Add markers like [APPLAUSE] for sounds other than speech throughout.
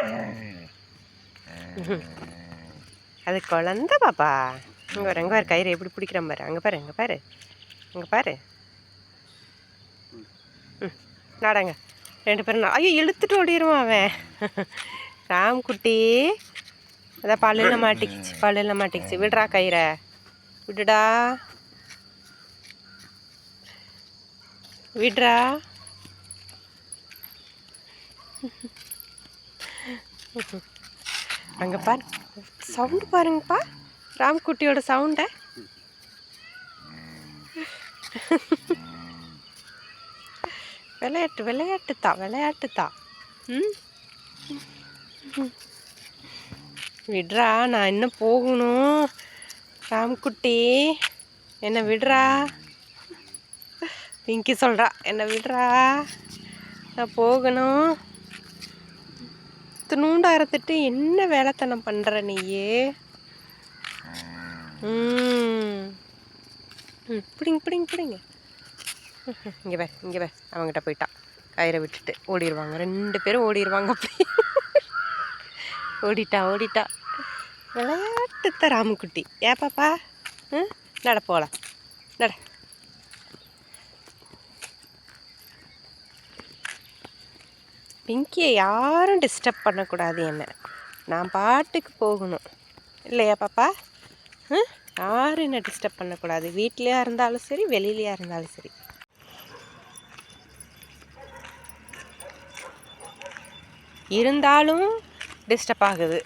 [LAUGHS] அது குழந்த பாப்பா. இங்கே வர அங்கே பாரு கயிறு எப்படி பிடிக்கிற பாரு. அங்கே பாரு அங்கே பாரு. அங்கே பாரு. ம் நாடாங்க. ரெண்டு பேரும் ஐயோ இழுத்துட்டு ஓடிடுவான் அவன். [LAUGHS] ராம்குட்டி. அதான் பல்லில் மாட்டிக்கிச்சு பல்லில் மாட்டிக்கிச்சு விடுறா கயிறை. விடுடா. விடுறா. அங்கே பாரு. சவுண்டு பாருங்கப்பா. ராம்குட்டியோட சவுண்டை. விளையாட்டு விளையாட்டு தான் விளையாட்டு தான் ம்? விடுறா நான் இன்னும் போகணும்? ராம்குட்டி என்ன விடுறா? பிங்கி சொல்கிறா என்ன விடுறா? நான் போகணும். துணுண்டா அறுத்துட்டு என்ன வேலைத்தனம் பண்ணுற நீயே? ம். பிடிங்க பிடிங்க பிடிங்க. இங்கே வே இங்கே வே அவங்ககிட்ட போயிட்டான் கயிறை விட்டுட்டு ஓடிடுவாங்க ரெண்டு பேரும் ஓடிடுவாங்க அப்படி. ஓடிட்டா ஓடிட்டா. விளையாட்டுத்த ராமுக்குட்டி. ஏ பாப்பா? ம் நட போகலாம் நட. பிங்கியை யாரும் டிஸ்டர்ப் பண்ணக்கூடாது என்ன. நான் பாட்டுக்கு போகணும். இல்லையா பாப்பா? ம் யாரும் என்ன டிஸ்டர்ப் பண்ணக்கூடாது. வீட்லேயா இருந்தாலும் சரி வெளியிலையா இருந்தாலும் சரி. இருந்தாலும் டிஸ்டர்ப் ஆகுது.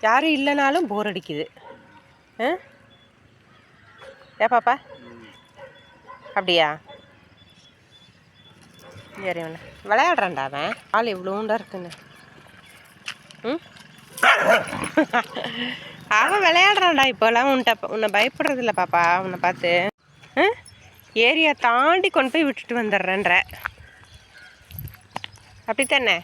யாரும் இல்லைனாலும் போர் அடிக்குது. ஏ பாப்பா? அப்படியா? சரி விளையாடுறான்டா அவன். ஆள் இவ்வளோண்டா இருக்குன்னு. ம்? அவன் விளையாடுறான்டா இப்போலாம். உன்ட்ட உன்னை பயப்படுறதில்ல பாப்பா உன்னை பார்த்து. ஏரியா தாண்டி கொண்டு போய் விட்டுட்டு வந்துடுறேன்ற. அப்படித்தானே?